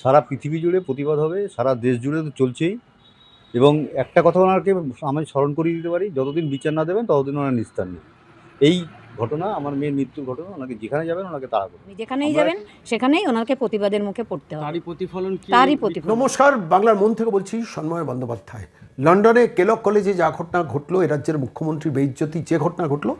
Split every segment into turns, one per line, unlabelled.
সারা পৃথিবী জুড়ে প্রতিবাদ হবে সারা দেশ জুড়ে তো চলছেই। এবং একটা কথা ওনাকে আমি স্মরণ করিয়ে দিতে পারি যতদিন বিচার না দেবেন ততদিন ওনার নিস্তার নেই। এই ঘটনা আমার মেয়ের মৃত্যুর ঘটনা ওনাকে যেখানে যাবেন ওনাকে তাড়া করুন।
আপনি যেখানেই যাবেন সেখানেই ওনাকে প্রতিবাদের মুখে পড়তে হবে।
তারই প্রতিফলন
তারই প্রতিফলন।
নমস্কার বাংলার মন থেকে বলছি সন্ময় বন্দ্যোপাধ্যায়। লন্ডনে কেলক কলেজে যা ঘটনা ঘটলো এ রাজ্যের মুখ্যমন্ত্রী বেইজ্জতি যে ঘটনা ঘটলো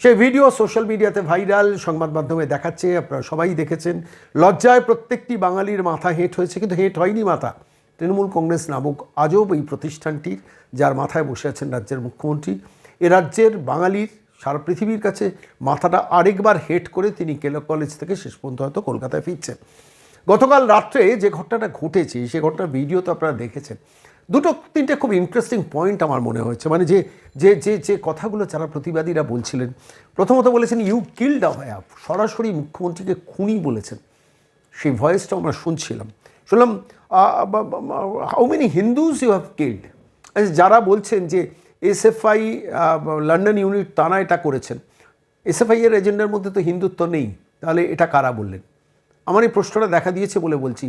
সেই ভিডিও সোশ্যাল মিডিয়াতে ভাইরাল, সংবাদ মাধ্যমে দেখাচ্ছে, আপনারা সবাই দেখেছেন। লজ্জায় প্রত্যেকটি বাঙালির মাথা হেঁট হয়েছে, কিন্তু হেঁট হয়নি মাথা। তৃণমূল কংগ্রেস নামক আজব এই প্রতিষ্ঠানটির, যার মাথায় বসে আছেন রাজ্যের মুখ্যমন্ত্রী। এ রাজ্যের বাঙালির সারা পৃথিবীর কাছে মাথাটা আরেকবার হেট করে তিনি কেলক কলেজ থেকে শেষ পর্যন্ত হয়তো কলকাতায় ফিরছেন। গতকাল রাত্রে যে ঘটনাটা ঘটেছে, সে ঘটনার ভিডিও তো আপনারা দেখেছেন। দুটো, তিনটে খুব ইন্টারেস্টিং পয়েন্ট আমার মনে হয়েছে। মানে যে যে যে যে কথাগুলো যারা প্রতিবাদীরা বলছিলেন, প্রথমত বলেছেন ইউ কিল্ড অভয়া সরাসরি মুখ্যমন্ত্রীকে খুনি বলেছেন। সেই ভয়েসটা আমরা শুনছিলাম। শুনলাম how many Hindus you have killed যারা বলছেন যে এস এসএফআই লন্ডন ইউনিট তারা এটা করেছেন। এসএফআই এর এজেন্ডার মধ্যে তো হিন্দুত্ব নেই। তাহলে এটা কারা বললেন? আমার এই প্রশ্নটা দেখা দিয়েছে বলে বলছি।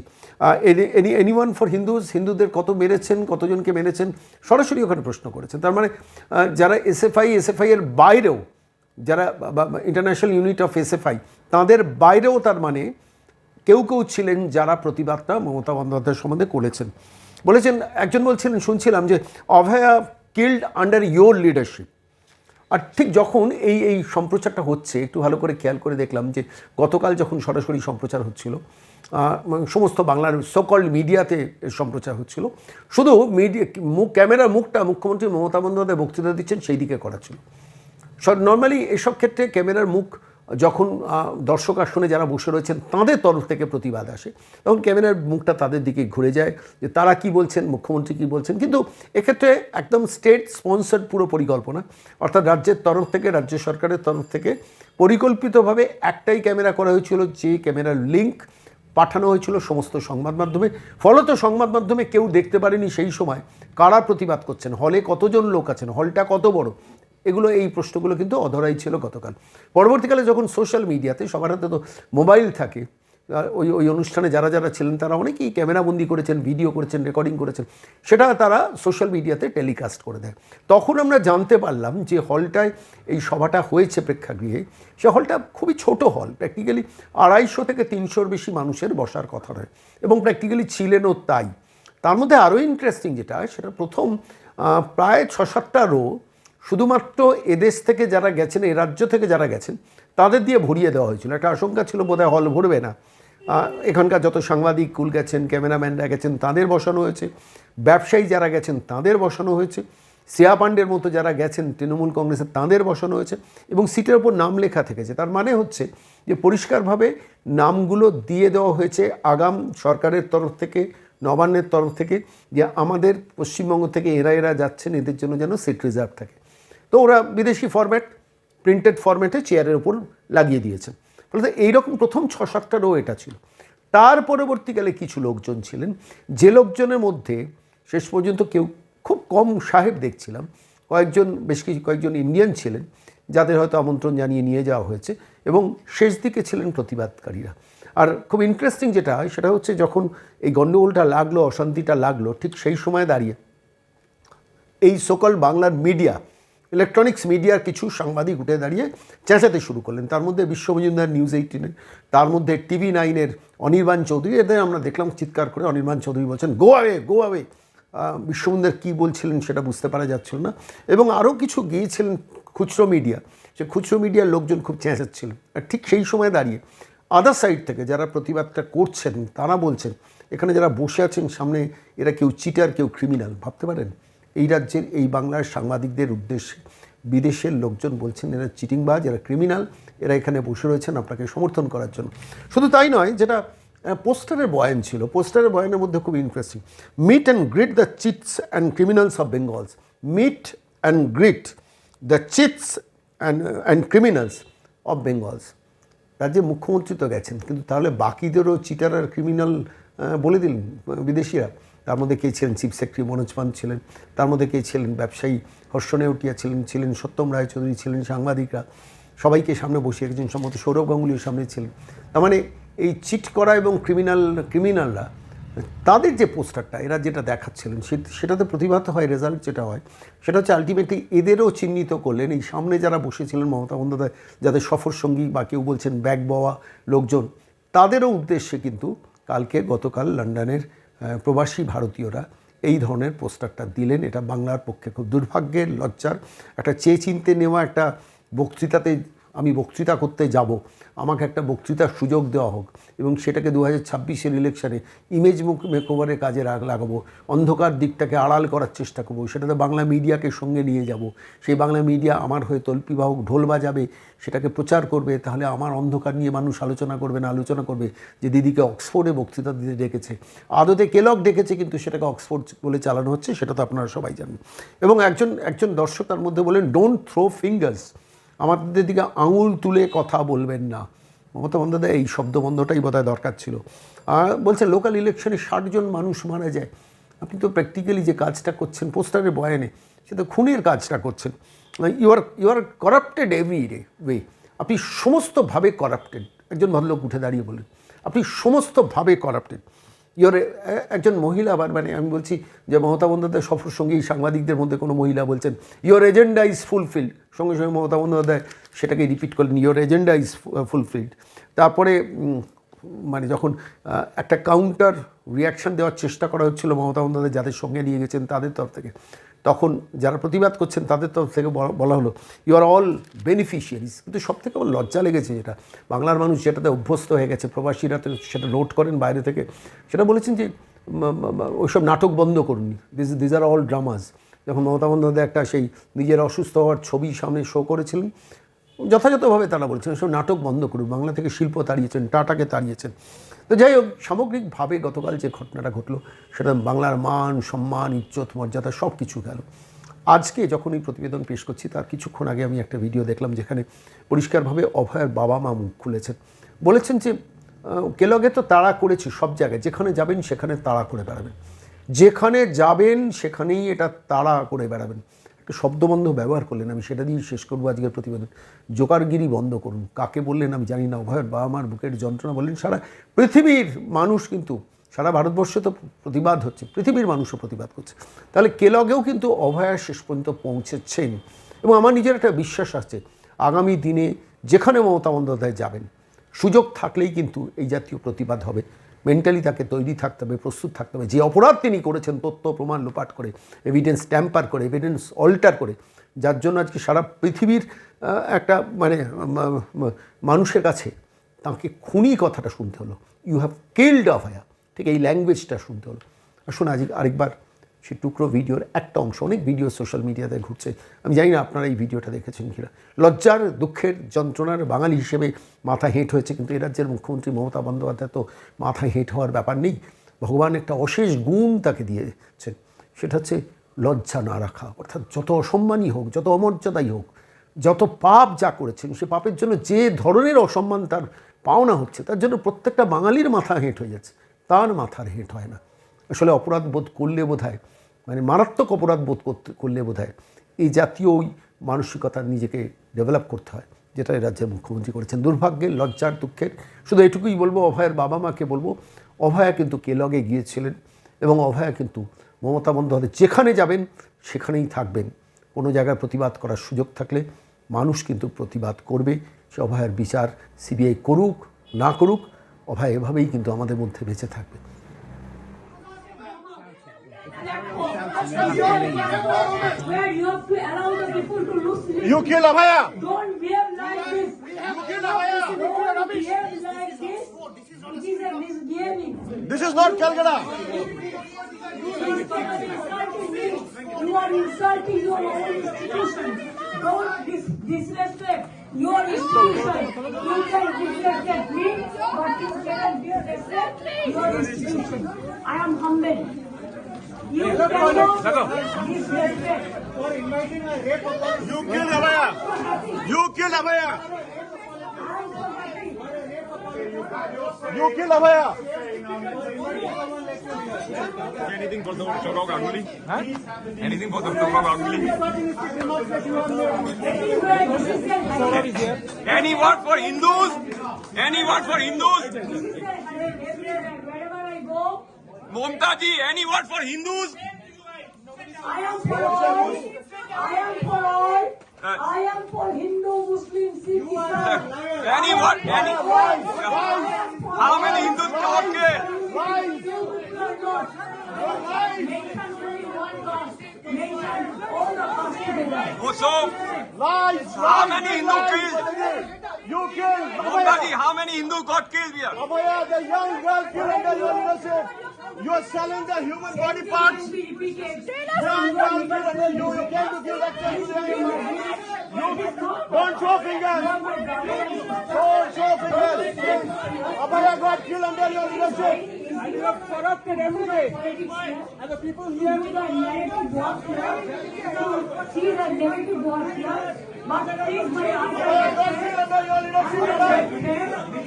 Any any one for Hindus হিন্দুদের কত মেরেছেন? কতজনকে মেরেছেন? সরাসরি ওখানে প্রশ্ন করেছেন। তার মানে যারা এসএফআই এসএফআই এর বাইরেও, যারা ইন্টারন্যাশনাল ইউনিট অফ এসএফআই তাদের বাইরেও তার মানে কেউ কেউ ছিলেন যারা প্রতিবাদটা মমতা বন্দ্যোপাধ্যায় সম্বন্ধে করেছেন। বলেছেন, একজন বলছিলেন, শুনছিলাম যে Abhaya killed under your leadership আর ঠিক যখন এই এই সম্প্রচারটা হচ্ছে, একটু ভালো করে খেয়াল করে দেখলাম যে গতকাল যখন সরাসরি সম্প্রচার হচ্ছিল সমস্ত বাংলার সকল মিডিয়াতে সম্প্রচার হচ্ছিল, শুধু মিডিয়া মুখ ক্যামেরার মুখটা মুখ্যমন্ত্রী মমতা বন্দ্যোপাধ্যায় বক্তৃতা দিচ্ছেন, সেই দিকে করা ছিল। নর্মালি এসব ক্ষেত্রে ক্যামেরার মুখ যখন দর্শক আসনে যারা বসে রয়েছেন, তাদের তরফ থেকে প্রতিবাদ আসে তখন ক্যামেরার মুখটা তাদের দিকে ঘুরে যায় যে তারা কি বলছেন, মুখ্যমন্ত্রী কি বলছেন। কিন্তু এক্ষেত্রে একদম স্টেট স্পন্সার্ড পুরো পরিকল্পনা, অর্থাৎ রাজ্যের তরফ থেকে, রাজ্য সরকারের তরফ থেকে পরিকল্পিতভাবে একটাই ক্যামেরা করা হয়েছিল, যে ক্যামেরার লিঙ্ক পাঠানো হয়েছিল সমস্ত সংবাদ মাধ্যমে। ফলত সংবাদ মাধ্যমে কেউ দেখতে পারেনি সেই সময় কারা প্রতিবাদ করছেন, হলে কতজন লোক আছেন, হলটা কত বড় এগুলো, এই প্রশ্নগুলো কিন্তু অধরাই ছিল গতকাল। পরবর্তীকালে যখন সোশ্যাল মিডিয়াতে সবার হাতে তো মোবাইল থাকে ওই ওই অনুষ্ঠানে যারা যারা ছিলেন তারা অনেকেই ক্যামেরাবন্দি করেছেন ভিডিও করেছেন রেকর্ডিং করেছেন, সেটা তারা সোশ্যাল মিডিয়াতে টেলিকাস্ট করে দেয়। তখন আমরা জানতে পারলাম যে হলটায় এই সভাটা হয়েছে প্রেক্ষাগৃহে। সে হলটা খুবই ছোট হল প্র্যাকটিক্যালি আড়াইশো থেকে তিনশোর বেশি মানুষের বসার কথা নয়, এবং প্র্যাকটিক্যালি ছিলেনও তাই। তার মধ্যে আরও ইন্টারেস্টিং যেটা, সেটা প্রথম প্রায় ছ সাতটা রো শুধুমাত্র এদেশ থেকে যারা গেছেন এ রাজ্য থেকে যারা গেছেন, তাদের দিয়ে ভরিয়ে দেওয়া হয়েছিল। একটা আশঙ্কা ছিল বোধহয় হল ভরবে না। এখানকার যত সাংবাদিক, কুল গেছেন, ক্যামেরাম্যানরা গেছেন, তাদের বসানো হয়েছে। ব্যবসায়ী যারা গেছেন, তাদের বসানো হয়েছে। সিয়া পাণ্ডের মতো যারা গেছেন, তৃণমূল কংগ্রেসের, তাঁদের বসানো হয়েছে এবং সিটের ওপর নাম লেখা থেকেছে। তার মানে হচ্ছে যে পরিষ্কারভাবে নামগুলো দিয়ে দেওয়া হয়েছে আগাম সরকারের তরফ থেকে, নবান্নের তরফ থেকে যে আমাদের পশ্চিমবঙ্গ থেকে এরা এরা যাচ্ছেন, এদের জন্য যেন সিট রিজার্ভ থাকে। তো ওরা বিদেশি ফরম্যাট প্রিন্টেড ফরম্যাটে চেয়ারের ওপর লাগিয়ে দিয়েছেন ফলে এইরকম প্রথম ছ সাতটা রো এটা ছিল। তার পরবর্তীকালে কিছু লোকজন ছিলেন। যে লোকজনের মধ্যে শেষ পর্যন্ত কেউ খুব কম সাহেব দেখছিলাম। কয়েকজন, বেশ কিছু, কয়েকজন ইন্ডিয়ান ছিলেন, যাদের হয়তো আমন্ত্রণ জানিয়ে নিয়ে যাওয়া হয়েছে এবং শেষ দিকে ছিলেন প্রতিবাদকারীরা। আর খুব ইন্টারেস্টিং যেটা হয়, সেটা হচ্ছে যখন এই গণ্ডগোলটা লাগল, অশান্তিটা লাগল, ঠিক সেই সময় দাঁড়িয়ে এই সকল বাংলার মিডিয়া ইলেকট্রনিক্স মিডিয়ার কিছু সাংবাদিক উঠে দাঁড়িয়ে চেঁচাতে শুরু করলেন। তার মধ্যে বিশ্ব মজুমদার নিউজ এইটিনের তার মধ্যে টিভি নাইনের অনির্বাণ চৌধুরী, এদের আমরা দেখলাম চিৎকার করে অনির্বাণ চৌধুরী বলছেন গো আওয়ে গো আওয়ে বিশ্বমন্দার কী বলছিলেন সেটা বুঝতে পারা যাচ্ছিল না। এবং আরও কিছু গিয়েছিলেন খুচরো মিডিয়া সে খুচরো মিডিয়ার লোকজন খুব চেঁচাচ্ছিল। আর ঠিক সেই সময় দাঁড়িয়ে আদার সাইড থেকে যারা প্রতিবাদটা করছেন, তারা বলছেন, এখানে যারা বসে আছেন সামনে, এরা কেউ চিটার কেউ ক্রিমিনাল ভাবতে পারেন? এই রাজ্যের, এই বাংলার সাংবাদিকদের উদ্দেশ্যে বিদেশের লোকজন বলছেন, এরা চিটিংবাজ, এরা ক্রিমিনাল, এরা এখানে বসে রয়েছেন আপনাকে সমর্থন করার জন্য। শুধু তাই নয়, যেটা পোস্টারের বয়ান ছিল, পোস্টারের বয়ানের মধ্যে খুব interesting meet and greet the cheats and criminals of Bengals meet and greet the cheats and and criminals of Bengals রাজ্যের মুখ্যমন্ত্রী তো গেছেন, কিন্তু তাহলে বাকিদেরও চিটার আর ক্রিমিনাল বলে দিলেন বিদেশিরা। তার মধ্যে কে ছিলেন? চিফ সেক্রেটারি মনোজ পান ছিলেন। তার মধ্যে কে ছিলেন? ব্যবসায়ী হর্ষ নেউটিয়া ছিলেন ছিলেন সত্যম রায়চৌধুরী, ছিলেন সাংবাদিকরা। সবাইকে সামনে বসিয়ে রেখেছেন সম্ভবত সৌরভ গাঙ্গুলিও সামনে ছিলেন। তার মানে এই চিট করা এবং ক্রিমিনাল, ক্রিমিনালরা, তাদের যে পোস্টারটা, এরা যেটা দেখাচ্ছিলেন সেটাতে প্রতিভাত হয়, রেজাল্ট যেটা হয়, সেটা হচ্ছে আলটিমেটলি এদেরও চিহ্নিত করলেন। এই সামনে যারা বসেছিলেন, মমতা বন্দ্যোপাধ্যায়, যাদের সফর সঙ্গী বা কেউ বলছেন ব্যাগ বওয়া লোকজন, তাদেরও উদ্দেশ্যে কিন্তু কালকে গতকাল লন্ডনের প্রবাসী ভারতীয়রা এই ধরনের পোস্টারটা দিলেন। এটা বাংলার পক্ষে খুব দুর্ভাগ্যের লজ্জার। একটা চেয়ে চিনতে নেওয়া, একটা বক্তৃতাতে আমি বক্তৃতা করতে যাব, আমাকে একটা বক্তৃতার সুযোগ দেওয়া হোক এবং সেটাকে দু হাজার ছাব্বিশের ইলেকশানে ইমেজ মেকওভারের কাজে লাগাবো, অন্ধকার দিকটাকে আড়াল করার চেষ্টা করব, সেটাতে বাংলা মিডিয়াকে সঙ্গে নিয়ে যাব। সেই বাংলা মিডিয়া আমার হয়ে তল্পিবাহক ঢোল বাজাবে, সেটাকে প্রচার করবে, তাহলে আমার অন্ধকার নিয়ে মানুষ আলোচনা করবে না, আলোচনা করবে যে দিদিকে অক্সফোর্ডে বক্তৃতা দিতে ডেকেছে আদতে কেলক ডেকেছে কিন্তু সেটাকে অক্সফোর্ড বলে চালানো হচ্ছে, সেটা তো আপনারা সবাই জানেন। এবং একজন একজন দর্শক তার মধ্যে বলেন ডোন্ট থ্রো ফিঙ্গার্স আমাদের দিকে আঙুল তুলে কথা বলবেন না। মমতা বন্দ্যোপাধ্যায়, এই শব্দবন্ধটাই বোধহয় দরকার ছিল। আর বলছে, লোকাল ইলেকশনে ষাটজন মানুষ মারা যায়। আপনি তো প্র্যাকটিক্যালি যে কাজটা করছেন, পোস্টারের বয়ানে, সে তো খুনের কাজটা করছেন। You are you are corrupted every রে ওয়ে আপনি সমস্তভাবে করাপ্টেড একজন ভদ্রলোক উঠে দাঁড়িয়ে বলেন আপনি সমস্তভাবে করাপ্টেড ইওর একজন মহিলা আবার মানে আমি বলছি যে মমতা বন্দ্যোপাধ্যায় সফর সঙ্গে এই সাংবাদিকদের মধ্যে কোনো মহিলা বলছেন ইয়োর এজেন্ডা ইজ ফুলফিল্ড সঙ্গে সঙ্গে মমতা বন্দ্যোপাধ্যায় সেটাকে রিপিট করলেন ইওর এজেন্ডা ইজ ফুলফিল্ড তারপরে মানে যখন একটা কাউন্টার রিয়াকশান দেওয়ার চেষ্টা করা হচ্ছিল মমতা বন্দ্যোপাধ্যায় যাদের সঙ্গে নিয়ে গেছেন তাদের তরফ থেকে তখন যারা প্রতিবাদ করছেন, তাদের তরফ থেকে বলা- হলো ইউ আর অল বেনিফিশিয়ারিজ কিন্তু সব থেকে আমার লজ্জা লেগেছে যেটা, বাংলার মানুষ যেটাতে অভ্যস্ত হয়ে গেছে, প্রবাসীরা তো সেটা নোট করেন বাইরে থেকে, সেটা বলেছেন যে ওইসব নাটক বন্ধ করুন this these are all dramas যখন মমতা বন্দ্যোপাধ্যায় একটা সেই নিজের অসুস্থ হওয়ার ছবি সামনে শো করেছিলেন, যথাযথভাবে তারা বলছেন সব নাটক বন্ধ করুন। বাংলা থেকে শিল্প তাড়িয়েছেন, টাটাকে তাড়িয়েছেন। তো যাই হোক, সামগ্রিকভাবে গতকাল যে ঘটনাটা ঘটলো, সেটা বাংলার মান, সম্মান, ইজ্জত, মর্যাদা সব কিছু গেল। আজকে যখন এই প্রতিবেদন পেশ করছি, তার কিছুক্ষণ আগে আমি একটা ভিডিও দেখলাম যেখানে পরিষ্কারভাবে অভয়ের বাবা মা মুখ খুলেছেন। বলেছেন যে কেলগে তো তাড়া করেছি সব জায়গায়, যেখানে যাবেন সেখানে তাড়া করে বেড়াবেন। যেখানে যাবেন সেখানেই এটা তাড়া করে বেড়াবেন। একটা শব্দবন্ধ ব্যবহার করলেন, আমি সেটা দিয়েই শেষ করব আজকের প্রতিবেদন। জোকারগিরি বন্ধ করুন। কাকে বললেন আমি জানি না। অভয়ের বাবা মার বুকের যন্ত্রণা বললেন, সারা পৃথিবীর মানুষ কিন্তু, সারা ভারতবর্ষে তো প্রতিবাদ হচ্ছে, পৃথিবীর মানুষও প্রতিবাদ করছে। তাহলে কেলগেও কিন্তু অভয়া শেষ পর্যন্ত পৌঁছেছেন। এবং আমার নিজের একটা বিশ্বাস আছে, আগামী দিনে যেখানে মমতা বন্দ্যোপাধ্যায় যাবেন, সুযোগ থাকলেই কিন্তু এই জাতীয় প্রতিবাদ হবে। মেন্টালি তাকে তৈরি থাকতে হবে, প্রস্তুত থাকতে হবে। যে অপরাধ তিনি করেছেন, তথ্য, প্রমাণ, লোপাট করে এভিডেন্স ট্যাম্পার করে এভিডেন্স অল্টার করে, যার জন্য আজকে সারা পৃথিবীর একটা মানে মানুষের কাছে তাকে খুনি কথাটা শুনতে হলো। ইউ হ্যাভ কিল্ড অফ হায়া ঠিক এই ল্যাঙ্গুয়েজটা শুনতে হলো। আসুন আজ আরেকবার সেই টুকরো ভিডিওর একটা অংশ। অনেক ভিডিও সোশ্যাল মিডিয়াতে ঘুরছে। আমি জানি না আপনারা এই ভিডিওটা দেখেছেন কিনা। লজ্জার, দুঃখের যন্ত্রণার বাঙালি হিসেবে মাথা হেঁট হয়েছে, কিন্তু এ রাজ্যের মুখ্যমন্ত্রী মমতা বন্দ্যোপাধ্যায় তো মাথা হেঁট হওয়ার ব্যাপার নেই। ভগবান একটা অশেষ গুণ তাকে দিয়েছেন। সেটা হচ্ছে লজ্জা না রাখা। অর্থাৎ যত অসম্মানই হোক, যত অমর্যাদাই হোক, যত পাপ যা করেছেন, সে পাপের জন্য যে ধরনের অসম্মান তার পাওনা হচ্ছে, তার জন্য প্রত্যেকটা বাঙালির মাথা হেঁট হয়ে যাচ্ছে। তার মাথার হেঁট হয় না। আসলে অপরাধ বোধ করলে বোধ হয় মানে মারাত্মক অপরাধ বোধ করতে, করলে বোধ এই জাতীয় ওই মানসিকতা নিজেকে ডেভেলপ করতে হয়, যেটা এই রাজ্যের মুখ্যমন্ত্রী করেছেন। দুর্ভাগ্যের লজ্জার দুঃখের, শুধু এটুকুই বলব, অভয়ের বাবা মাকে বলব, অভয়া কিন্তু কেলগে গিয়েছিলেন এবং অভয়া কিন্তু মমতা বন্দ্যোপাধ্যায় যেখানে যাবেন, সেখানেই থাকবেন। কোনো জায়গায় প্রতিবাদ করার সুযোগ থাকলে মানুষ কিন্তু প্রতিবাদ করবে। সে অভয়ের বিচার সিবিআই করুক, না করুক, অভয় এভাবেই কিন্তু আমাদের মধ্যে বেঁচে থাকবে।
Where you have to allow the people to lose sleep.
You kill Abhaya!
Don't behave like this.
You kill Abhaya!
Don't behave like this. It is a misbehaving.
This is not Calcutta!
You are insulting your own institution. Don't dis- disrespect your institution. You can disrespect me, but you cannot disrespect your institution. I am humbled. You
killed Abhaya! You killed Abhaya! You killed Abhaya!
Anything for the Saurav Ganguly? Huh? Anything for the Saurav Ganguly? Any word for Hindus? Any word for Hindus?
Wherever I go,
Momta ji, any word for Hindus?
I am for all. I am for all. I am for Hindu, Muslim, Sikh, Islam.
Any word? Any? How many Hindus got killed?
Mention only one caste. Mention all the castes.
Oh, so,
Lies,
How
lies,
many
lies,
Hindu killed?
You killed
Momta ji, how many Hindus got killed here?
Abhaya, the young girl killed under your leadership. You are selling the human body parts.
Can be repeated.
Young girl killed you. You came to give lectures today. You don't show fingers. Don't show fingers. Abhaya got killed under your leadership.
You have corrupted everybody. And the people here with the narrative was here. See the narrative was here. But please my answer
Abhaya
is
got killed under your leadership.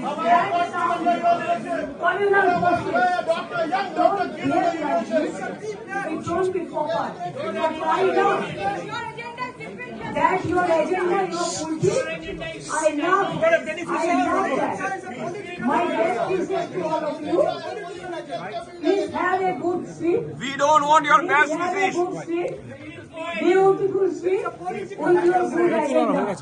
Abhaya got killed under your leadership.
communal justice.
Abhaya, doctor, young doctor killed under your leadership.
It don't be forgot. But find out that your agenda, your policy, I love, I love that. My best wishes to all of you. Please have a good sleep.
We don't want your best
Please have a
wishes.
Good. Beautiful sleep with your good agenda.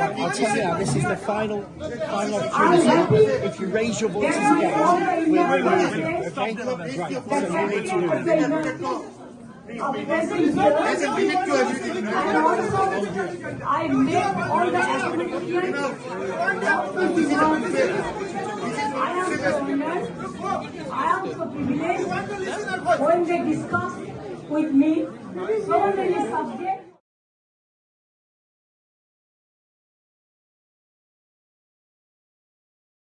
I'll tell you now, this is the final, final
I'm
opportunity. If you raise your voices again, we're
Indian
removing you,
presidents
okay? Right, so you need to
that I make all the the democracy. I am so honored, I am so privileged when they discuss with me so many subjects.